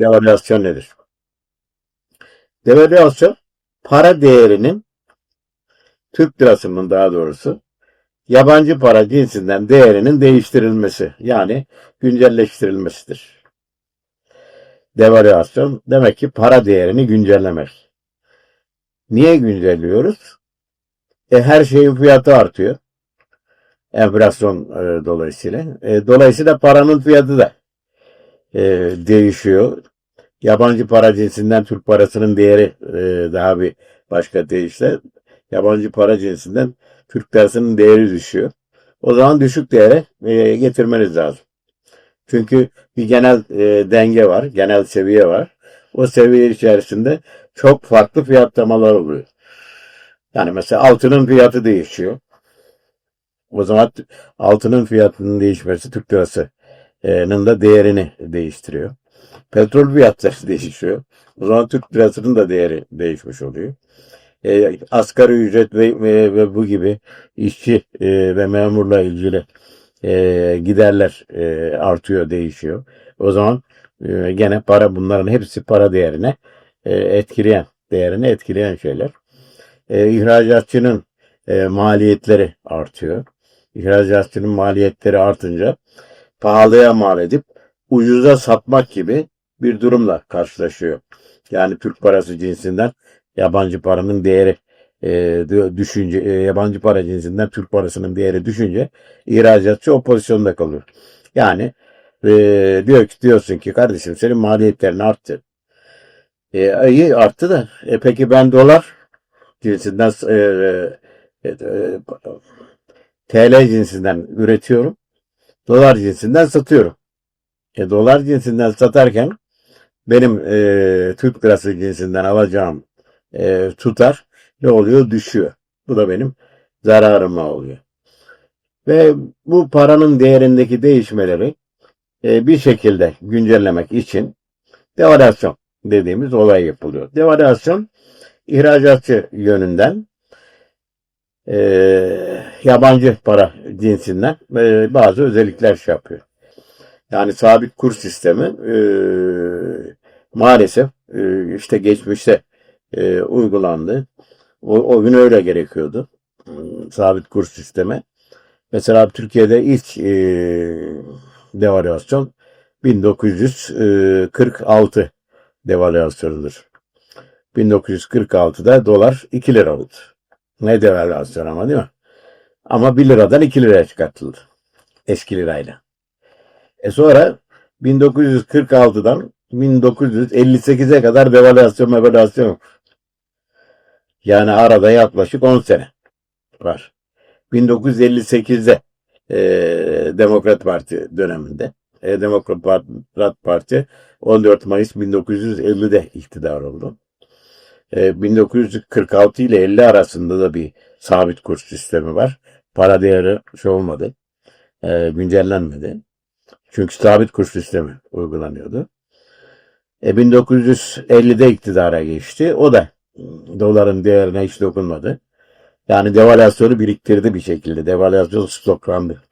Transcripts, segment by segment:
Devalüasyon nedir? Devalüasyon para değerinin Türk lirasının daha doğrusu yabancı para cinsinden değerinin değiştirilmesi yani güncelleştirilmesidir. Devalüasyon demek ki para değerini güncellemek. Niye güncelliyoruz? E, her şeyin fiyatı artıyor. Enflasyon e, dolayısıyla. E, dolayısıyla paranın fiyatı da e, değişiyor. Yabancı para cinsinden Türk parasının değeri e, daha bir başka deyişle yabancı para cinsinden Türk parasının değeri düşüyor. O zaman düşük değere e, getirmeniz lazım. Çünkü bir genel e, denge var, genel seviye var. O seviye içerisinde çok farklı fiyatlamalar oluyor. Yani mesela altının fiyatı değişiyor. O zaman altının fiyatının değişmesi Türk lirasının da değerini değiştiriyor. Petrol fiyatları değişiyor. O zaman Türk lirasının da değeri değişmiş oluyor. E, asgari ücret ve, ve, ve bu gibi işçi e, ve memurla ilgili e, giderler e, artıyor, değişiyor. O zaman e, gene para bunların hepsi para değerine e, etkileyen, değerini etkileyen şeyler. E, ihracatçının e, maliyetleri artıyor. İhracatçının maliyetleri artınca pahalıya mal edip ucuza satmak gibi bir durumla karşılaşıyor. Yani Türk parası cinsinden yabancı paranın değeri e, dü- düşünce e, yabancı para cinsinden Türk parasının değeri düşünce ihracatçı o pozisyonda kalıyor. Yani e, diyor ki diyorsun ki kardeşim senin maliyetlerin arttı. E, iyi arttı da e, peki ben dolar cinsinden e, e, e, TL cinsinden üretiyorum. Dolar cinsinden satıyorum. E, dolar cinsinden satarken benim e, Türk lirası cinsinden alacağım e, tutar ne oluyor? Düşüyor. Bu da benim zararıma oluyor. Ve bu paranın değerindeki değişmeleri e, bir şekilde güncellemek için devalüasyon dediğimiz olay yapılıyor. Devalüasyon ihracatçı yönünden e, yabancı para cinsinden e, bazı özellikler şey yapıyor. Yani sabit kur sistemi e, maalesef e, işte geçmişte e, uygulandı. O, o gün öyle gerekiyordu. Hmm, Sabit kur sistemi. Mesela Türkiye'de ilk e, devalüasyon 1946 devalüasyonudur. 1946'da dolar 2 lira oldu. Ne devalüasyon ama değil mi? Ama 1 liradan 2 liraya çıkartıldı. Eski lirayla. E sonra 1946'dan 1958'e kadar devalüasyon yok. Yani arada yaklaşık 10 sene var. 1958'de e, Demokrat Parti döneminde e, Demokrat Parti 14 Mayıs 1950'de iktidar oldu. E, 1946 ile 50 arasında da bir sabit kur sistemi var. Para değeri şey olmadı. E, güncellenmedi. Çünkü sabit kur sistemi uygulanıyordu. E, 1950'de iktidara geçti. O da doların değerine hiç dokunmadı. Yani devalüasyonu biriktirdi bir şekilde. Devalüasyon stoklandı.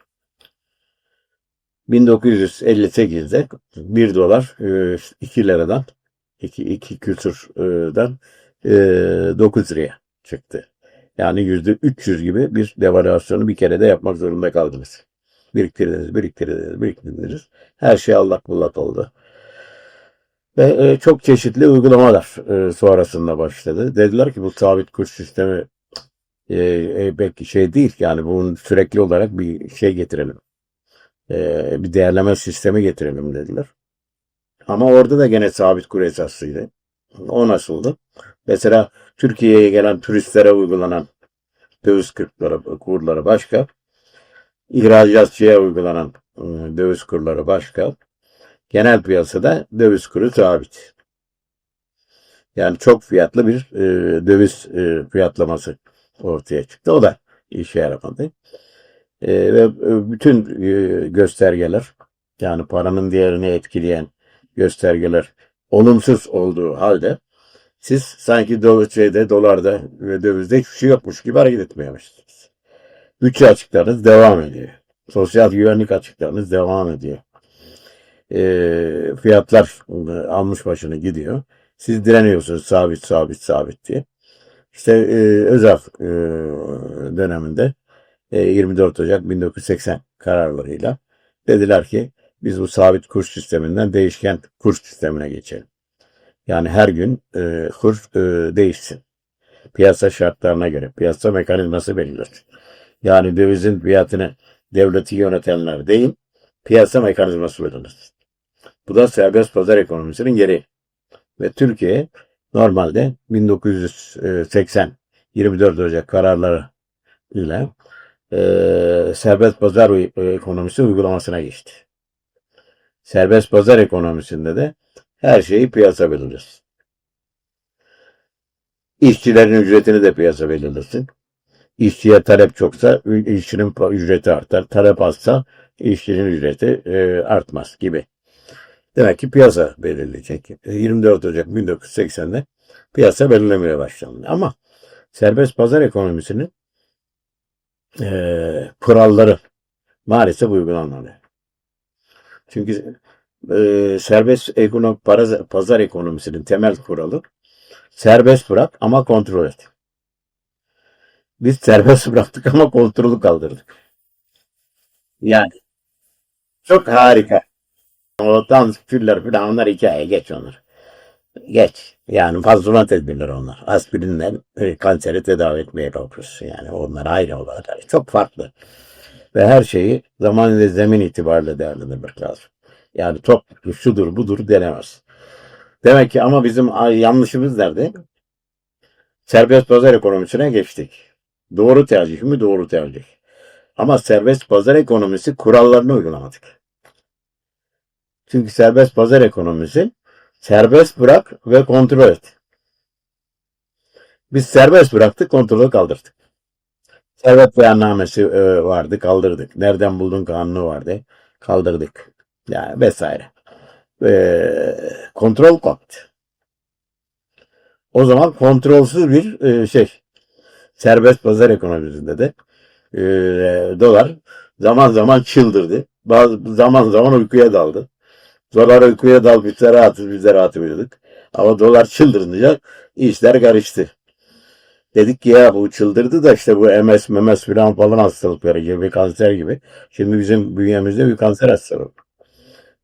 1958'de 1 dolar 2 liradan 2, 2 küsurdan 9 liraya çıktı. Yani %300 gibi bir devalüasyonu bir kere de yapmak zorunda kaldınız. Biriktirdiniz, biriktirdiniz, biriktirdiniz. Her şey allak bullak oldu. Ve e, çok çeşitli uygulamalar e, sonrasında başladı. Dediler ki bu sabit kur sistemi e, e, pek şey değil. Yani bunun sürekli olarak bir şey getirelim. E, bir değerleme sistemi getirelim dediler. Ama orada da gene sabit kur esaslıydı. O nasıldı? Mesela Türkiye'ye gelen turistlere uygulanan döviz kurları, kurları başka. İhracatçıya uygulanan e, döviz kurları başka. Genel piyasada döviz kuru sabit. Yani çok fiyatlı bir e, döviz e, fiyatlaması ortaya çıktı. O da işe yaramadı. Ve bütün göstergeler yani paranın değerini etkileyen göstergeler olumsuz olduğu halde siz sanki şeyde, dolarda ve dövizde hiçbir şey yokmuş gibi hareket etmeye. Bütçe açıklarınız devam ediyor. Sosyal güvenlik açıklarınız devam ediyor. e, fiyatlar almış başını gidiyor. Siz direniyorsunuz sabit sabit sabit diye. İşte e, Özal e, döneminde e, 24 Ocak 1980 kararlarıyla dediler ki biz bu sabit kur sisteminden değişken kur sistemine geçelim. Yani her gün e, kur e, değişsin. Piyasa şartlarına göre, piyasa mekanizması belirler. Yani dövizin fiyatını devleti yönetenler değil, piyasa mekanizması belirler. Bu da serbest pazar ekonomisinin gereği. Ve Türkiye normalde 1980 24 Ocak kararları ile e, serbest pazar uy- ekonomisi uygulamasına geçti. Serbest pazar ekonomisinde de her şeyi piyasa belirler. İşçilerin ücretini de piyasa belirlesin. İşçiye talep çoksa işçinin ücreti artar. Talep azsa işçinin ücreti e, artmaz gibi. Demek ki piyasa belirleyecek. E, 24 Ocak 1980'de piyasa belirlemeye başlandı. Ama serbest pazar ekonomisinin e, kuralları maalesef uygulanmadı. Çünkü e, serbest ekonom, para, pazar ekonomisinin temel kuralı serbest bırak ama kontrol et. Biz serbest bıraktık ama kontrolü kaldırdık. Yani çok harika. O dans küller falan onlar hikaye geç onlar. Geç. Yani fazla tedbirler onlar. Aspirinle e, kanseri tedavi etmeye kalkıyoruz. Yani onlar ayrı olaylar. Çok farklı. Ve her şeyi zaman ve zemin itibariyle değerlendirmek lazım. Yani top şudur budur denemez. Demek ki ama bizim yanlışımız nerede? Serbest pazar ekonomisine geçtik. Doğru tercih mi? Doğru tercih. Ama serbest pazar ekonomisi kurallarını uygulamadık. Çünkü serbest pazar ekonomisi serbest bırak ve kontrol et. Biz serbest bıraktık, kontrolü kaldırdık. Servet beyannamesi e, vardı, kaldırdık. Nereden buldun kanunu vardı, kaldırdık. Yani vesaire. E, kontrol kalktı. O zaman kontrolsüz bir e, şey. Serbest pazar ekonomisinde de e, dolar zaman zaman çıldırdı. Bazı zaman zaman uykuya daldı. Dolar uykuya dal bizler rahatız bizler rahat uyuduk. Ama dolar çıldırınca işler karıştı. Dedik ki ya bu çıldırdı da işte bu MS, memes falan falan hastalıkları gibi kanser gibi. Şimdi bizim bünyemizde bir kanser hastalığı.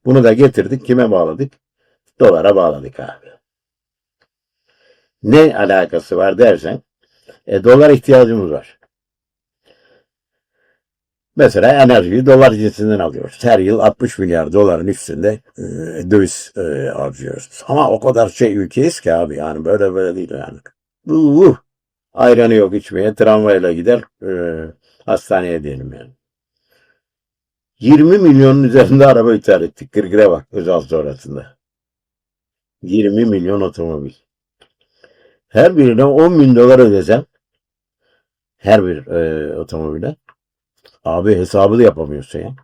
Bunu da getirdik kime bağladık? Dolara bağladık abi. Ne alakası var dersen e, dolar ihtiyacımız var. Mesela enerjiyi dolar cinsinden alıyoruz. Her yıl 60 milyar doların üstünde e, döviz e, harcıyoruz. Ama o kadar şey ülkeyiz ki abi yani böyle böyle değil yani. Uh, ayranı yok içmeye tramvayla gider e, hastaneye diyelim yani. 20 milyonun üzerinde araba ithal ettik. Kırgıra bak özel sonrasında. 20 milyon otomobil. Her birine 10 bin dolar ödesem her bir e, otomobile abi hesabı da yapamıyorsun ya.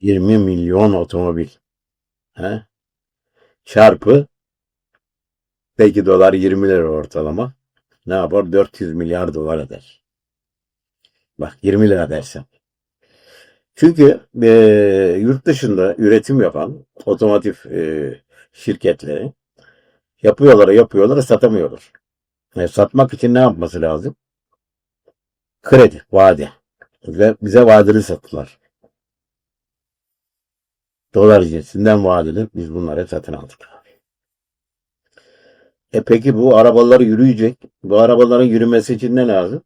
20 milyon otomobil. He? Çarpı peki dolar 20 lira ortalama. Ne yapar? 400 milyar dolar eder. Bak 20 lira dersen. Çünkü e, yurt dışında üretim yapan otomotiv e, şirketleri yapıyorlar yapıyorlar satamıyorlar. E, satmak için ne yapması lazım? Kredi, vade. Ve bize vadeli sattılar. Dolar cinsinden vadeli biz bunları satın aldık. E peki bu arabalar yürüyecek. Bu arabaların yürümesi için ne lazım?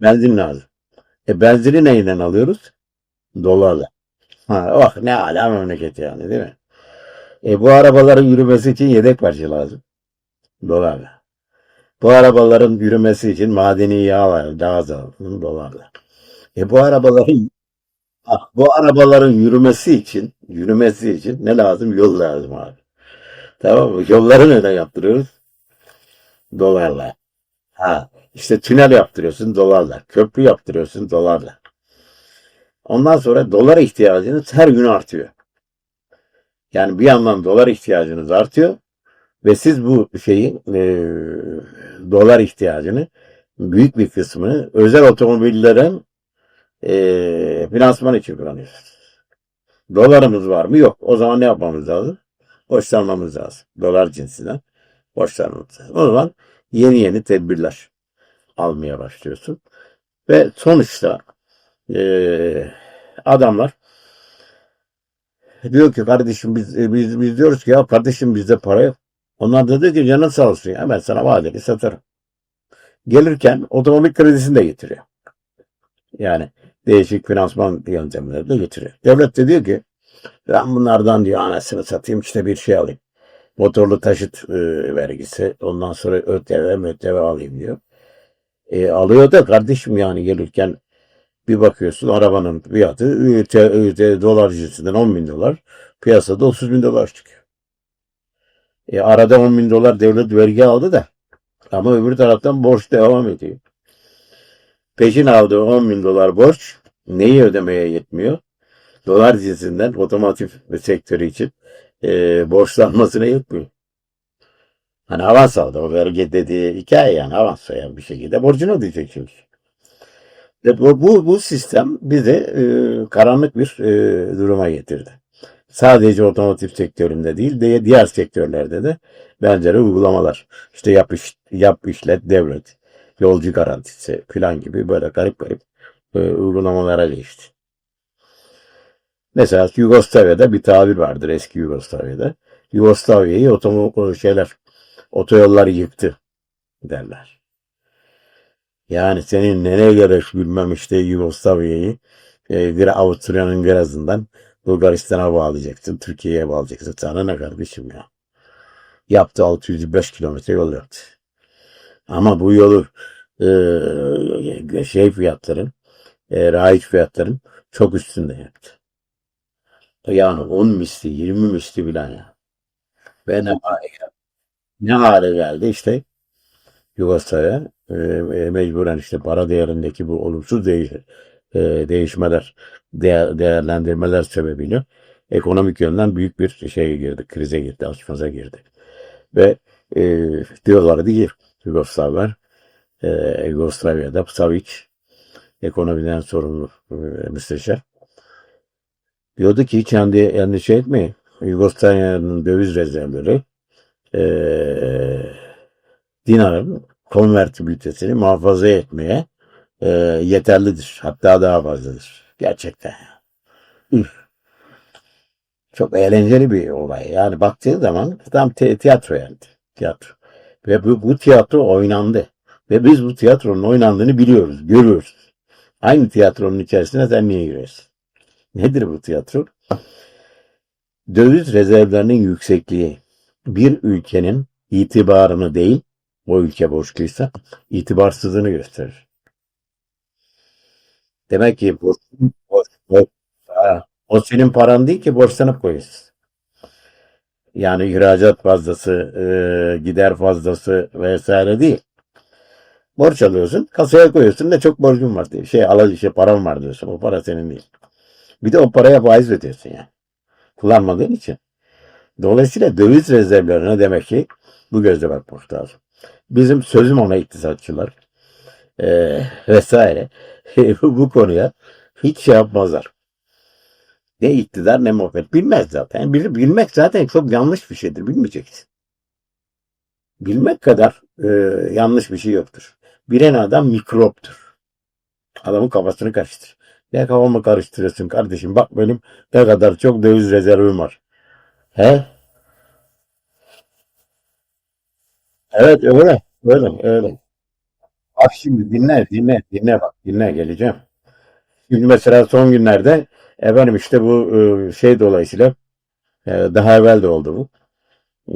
Benzin lazım. E benzini neyle alıyoruz? Dolarla. Ha, oh ne ala memleket yani değil mi? E bu arabaların yürümesi için yedek parça lazım. Dolarla. Bu arabaların yürümesi için madeni yağ lazım. Dolarla. E bu arabaların bu arabaların yürümesi için yürümesi için ne lazım? Yol lazım abi. Tamam mı? Yolları neden yaptırıyoruz? Dolarla. Ha, işte tünel yaptırıyorsun dolarla. Köprü yaptırıyorsun dolarla. Ondan sonra dolar ihtiyacınız her gün artıyor. Yani bir yandan dolar ihtiyacınız artıyor ve siz bu şeyi e, dolar ihtiyacını büyük bir kısmını özel otomobillerin e, finansman için kullanıyorsunuz. Dolarımız var mı? Yok. O zaman ne yapmamız lazım? Borçlanmamız lazım. Dolar cinsinden borçlanmamız lazım. O zaman yeni yeni tedbirler almaya başlıyorsun. Ve sonuçta eee, adamlar diyor ki kardeşim biz, e, biz, biz diyoruz ki ya kardeşim bizde para yok. Onlar diyor ki canın sağ olsun ben sana vadeli satarım. Gelirken otomobil kredisini de getiriyor. Yani değişik finansman yöntemleri de getiriyor. Devlet de diyor ki ben bunlardan diyor anasını satayım işte bir şey alayım. Motorlu taşıt e, vergisi ondan sonra ÖTV mötv alayım diyor. E, alıyor da kardeşim yani gelirken bir bakıyorsun arabanın fiyatı ÜT, ÜT dolar cinsinden 10 bin dolar. Piyasada 30 bin dolar çıkıyor. E, arada 10 bin dolar devlet vergi aldı da ama öbür taraftan borç devam ediyor. Peşin aldığı 10 bin dolar borç neyi ödemeye yetmiyor? Dolar cinsinden otomotiv sektörü için e, borçlanmasına yetmiyor. Hani avans aldı. O vergi dediği hikaye yani avans yani bir şekilde borcunu ödeyecek çünkü. Ve bu, bu, bu sistem bizi e, karanlık bir e, duruma getirdi. Sadece otomotiv sektöründe değil, de diğer sektörlerde de benzeri uygulamalar. İşte yap, iş, yap işlet devlet, yolcu garantisi falan gibi böyle garip garip e, uygulamalara geçti. Mesela Yugoslavya'da bir tabir vardır eski Yugoslavya'da. Yugoslavya'yı otomo şeyler otoyollar yıktı derler. Yani senin nereye gerek bilmem işte Yugoslavya'yı e, Avusturya'nın birazından Bulgaristan'a bağlayacaksın, Türkiye'ye bağlayacaksın. Sana ne kardeşim ya? Yaptı 605 kilometre yol yaptı. Ama bu yolu e, şey fiyatların, e, raiç fiyatların çok üstünde yaptı. Yani 10 misli, 20 misli bilen ya. Ve ne, ne hale geldi işte Yugoslavya e, e, mecburen işte para değerindeki bu olumsuz değiş, e, değişmeler, değer, değerlendirmeler sebebiyle ekonomik yönden büyük bir şeye girdi, krize girdi, açmaza girdi. Ve e, diyorlardı ki Yugoslavlar, e, Yugoslavya'da Savic ekonomiden sorumlu e, müsteşar diyordu ki hiç endi, endişe etmeyin. Yugoslavya'nın döviz rezervleri e, dinarın konvertibilitesini muhafaza etmeye e, yeterlidir. Hatta daha fazladır. Gerçekten. Üf. Çok eğlenceli bir olay. Yani baktığın zaman tam te- tiyatro yani. Tiyatro. Ve bu, bu tiyatro oynandı. Ve biz bu tiyatronun oynandığını biliyoruz, görüyoruz. Aynı tiyatronun içerisine sen niye giriyorsun? Nedir bu tiyatro? Döviz rezervlerinin yüksekliği bir ülkenin itibarını değil, o ülke borçluysa itibarsızlığını gösterir. Demek ki bu, bu- ha, o senin paran değil ki borçlanıp koyuyorsun. Yani ihracat fazlası, e, gider fazlası vesaire değil. Borç alıyorsun, kasaya koyuyorsun ne çok borcum var diye. Şey, al şey param var diyorsun. O para senin değil. Bir de o paraya faiz ödüyorsun yani. Kullanmadığın için. Dolayısıyla döviz rezervlerine demek ki bu gözle bakmak lazım. Bizim sözüm ona iktisatçılar eee, vesaire bu konuya hiç şey yapmazlar. Ne iktidar ne muhalefet. Bilmez zaten. Bil- bilmek zaten çok yanlış bir şeydir. Bilmeyeceksin. Bilmek kadar eee, yanlış bir şey yoktur. Bilen adam mikroptur. Adamın kafasını karıştır. Ne kafamı karıştırıyorsun kardeşim? Bak benim ne kadar çok döviz rezervim var. He? Evet öyle. Öyle. Öyle. Bak şimdi dinle, dinle, dinle bak, dinle geleceğim. Şimdi mesela son günlerde efendim işte bu e, şey dolayısıyla e, daha evvel de oldu bu.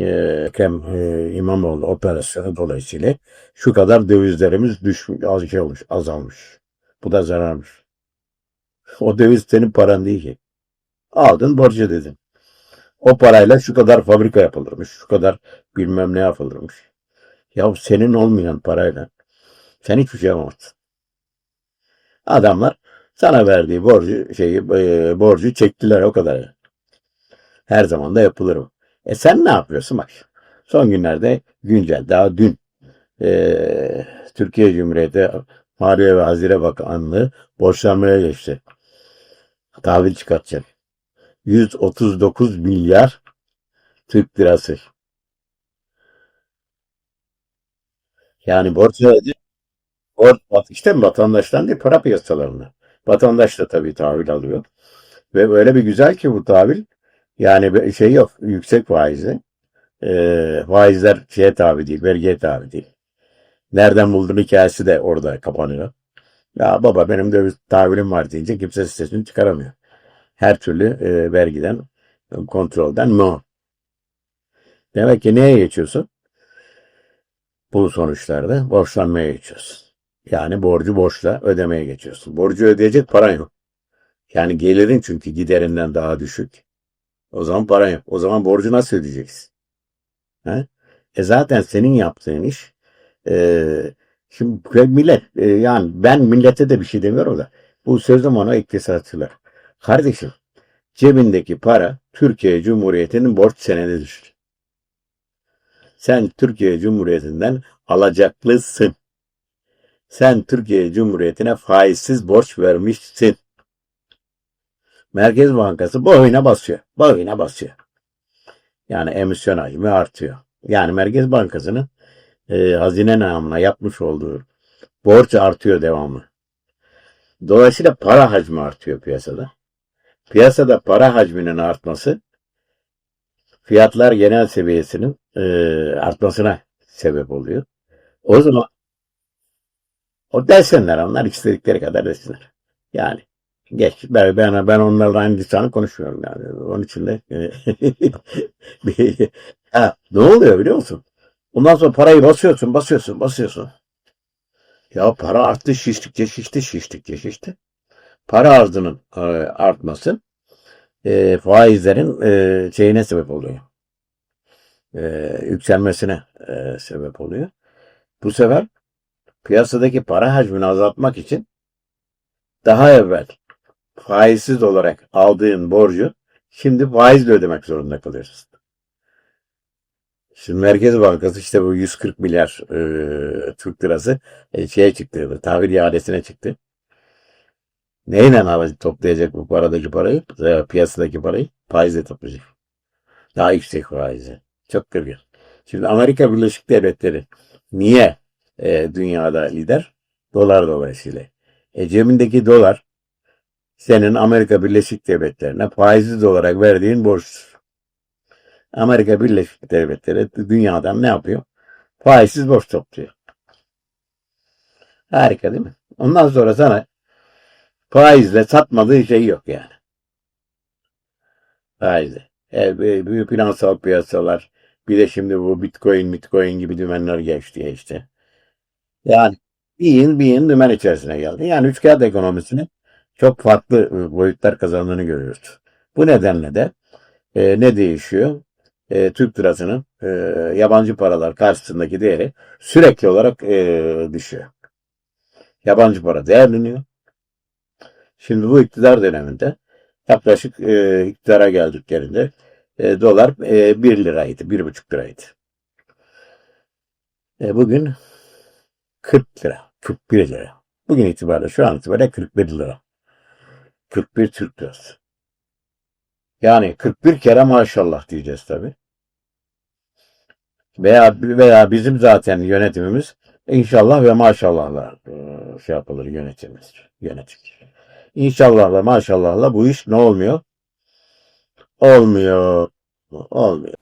E, Ekrem e, İmamoğlu operasyonu dolayısıyla şu kadar dövizlerimiz düşmüş, az şey olmuş, azalmış. Bu da zararmış. O döviz senin paran değil ki. Aldın borcu dedin. O parayla şu kadar fabrika yapılırmış, şu kadar bilmem ne yapılırmış. Ya senin olmayan parayla sen hiçbir şey yapamazsın. Adamlar sana verdiği borcu şeyi e, borcu çektiler o kadar. Her zaman da yapılır bu. E sen ne yapıyorsun bak. Son günlerde güncel daha dün e, Türkiye Cumhuriyeti Maliye ve Hazine Bakanlığı borçlanmaya geçti. Tahvil çıkartacak. 139 milyar Türk lirası. Yani borç ödedi. İşte vatandaştan değil para piyasalarına. Vatandaş da tabii tahvil alıyor. Ve öyle bir güzel ki bu tahvil yani şey yok yüksek faizli. Ee, faizler şeye tabi değil, vergiye tabi değil. Nereden buldun hikayesi de orada kapanıyor. Ya baba benim de bir tahvilim var deyince kimse sesini çıkaramıyor. Her türlü e, vergiden, kontrolden no. Demek ki neye geçiyorsun? Bu sonuçlarda borçlanmaya geçiyorsun. Yani borcu borçla ödemeye geçiyorsun. Borcu ödeyecek paran yok. Yani gelirin çünkü giderinden daha düşük. O zaman paran yok. O zaman borcu nasıl ödeyeceksin? He? E zaten senin yaptığın iş e, şimdi millet e, yani ben millete de bir şey demiyorum da bu sözüm ona iktisatçılar. Kardeşim cebindeki para Türkiye Cumhuriyeti'nin borç senedidir. Sen Türkiye Cumhuriyeti'nden alacaklısın. Sen Türkiye Cumhuriyeti'ne faizsiz borç vermişsin. Merkez Bankası boyuna basıyor. Boyuna basıyor. Yani emisyon hacmi artıyor. Yani Merkez Bankası'nın e, hazine namına yapmış olduğu borç artıyor devamlı. Dolayısıyla para hacmi artıyor piyasada. Piyasada para hacminin artması fiyatlar genel seviyesinin e, artmasına sebep oluyor. O zaman o desinler onlar istedikleri kadar desinler. Yani geç ben ben, ben onlarla aynı lisanı konuşmuyorum yani. Onun için de e, ha, ne oluyor biliyor musun? Ondan sonra parayı basıyorsun, basıyorsun, basıyorsun. Ya para arttı şiştikçe şişti, şiştikçe şişti. Para arzının e, artması e, faizlerin e, şeyine sebep oluyor. E, yükselmesine e, sebep oluyor. Bu sefer piyasadaki para hacmini azaltmak için daha evvel faizsiz olarak aldığın borcu şimdi faizle ödemek zorunda kalıyorsun. Şimdi Merkez Bankası işte bu 140 milyar e, Türk lirası e, şeye çıktı, tahvil iadesine çıktı. Neyle toplayacak bu paradaki parayı? Piyasadaki parayı? Faizle toplayacak. Daha yüksek faizle. Çok kırgın. Şimdi Amerika Birleşik Devletleri niye e, dünyada lider? Dolar dolayısıyla. E, cebindeki dolar senin Amerika Birleşik Devletleri'ne faizsiz olarak verdiğin borçtur. Amerika Birleşik Devletleri dünyadan ne yapıyor? Faizsiz borç topluyor. Harika değil mi? Ondan sonra sana faizle satmadığı şey yok yani. Faizle. E, büyük finansal piyasalar bir de şimdi bu bitcoin bitcoin gibi dümenler geçti işte. Yani bir yıl bir yıl dümen içerisine geldi. Yani üç kağıt ekonomisinin çok farklı e, boyutlar kazandığını görüyoruz. Bu nedenle de e, ne değişiyor? E, Türk lirasının e, yabancı paralar karşısındaki değeri sürekli olarak e, düşüyor. Yabancı para değerleniyor. Şimdi bu iktidar döneminde yaklaşık e, iktidara geldiklerinde e, dolar e, 1 liraydı, 1,5 liraydı. E, bugün 40 lira, 41 lira. Bugün itibariyle şu an itibariyle 41 lira. 41 Türk lirası. Yani 41 kere maşallah diyeceğiz tabi. Veya veya bizim zaten yönetimimiz inşallah ve maşallahla e, şey yapılır yönetimimiz. Yönetim. İnşallahla maşallahla bu iş ne olmuyor? Olmuyor. Olmuyor.